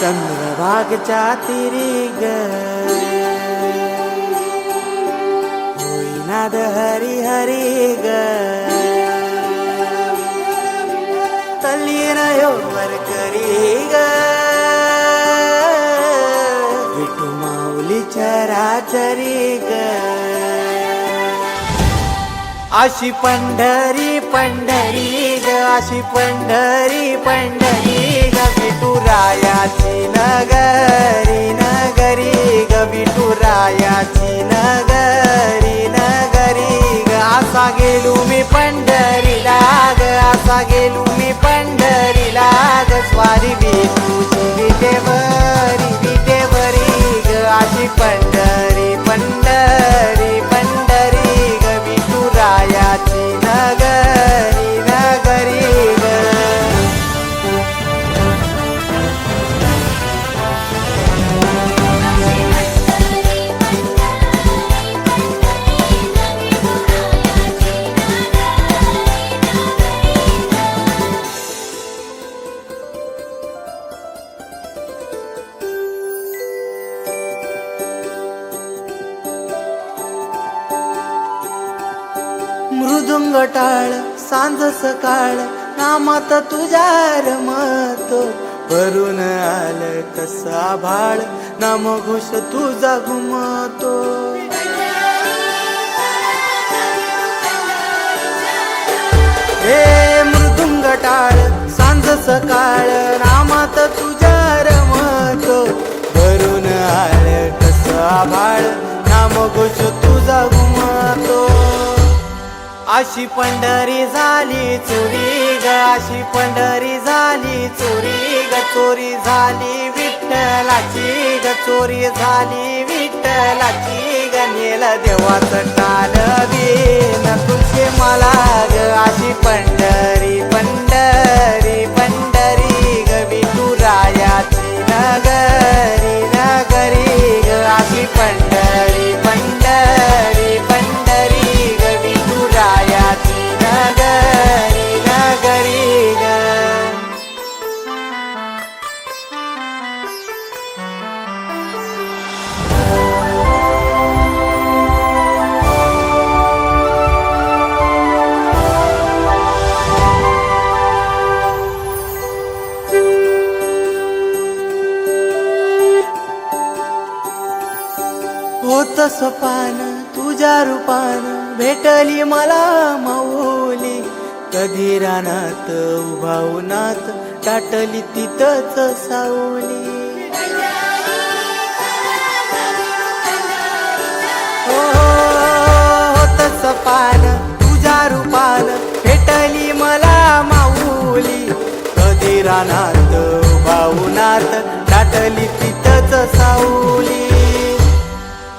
चंद्रभागच्या तिरी ग होईनाद हरी हरी ग तल्लीन वर करी ग विठू माऊली चराचरी ग अशी पंढरी पंढरी ग अशी पंढरी पंढरी. विठुरायाची नगरी नगरी ग विठुरायाची नगरी नगरी ग. असा गेलो मी पंढरीला ग असा गेलो मी पंढरीला ग. स्वारी विठूची विटेवरी विटेवरी ग. अशी पंढरी मृदुंग टाळ सांज सकाळ नामात तुझ्या रमतो भरून आलं कसा भाळ नाम घुस तुझा घुमतो. हे मृदुंग टाळ सांज सकाळ अशी पंढरी झाली चोरी ग अशी पंढरी झाली चोरी ग चोरी झाली विठ्ठलाची ग चोरी झाली विठ्ठलाची ग नेल देवाचं टाल न तुझे मला ग अशी पण होत सपान तुझ्या रूपान. भेटली मला माऊली. कधी रानात उभा उन्हात टाटली तिथंच सावली. हो, हो होत सपान तुझ्या रूपान. भेटली मला माऊली. कधी रानात उभा उन्हात टाटली तिथंच सावली.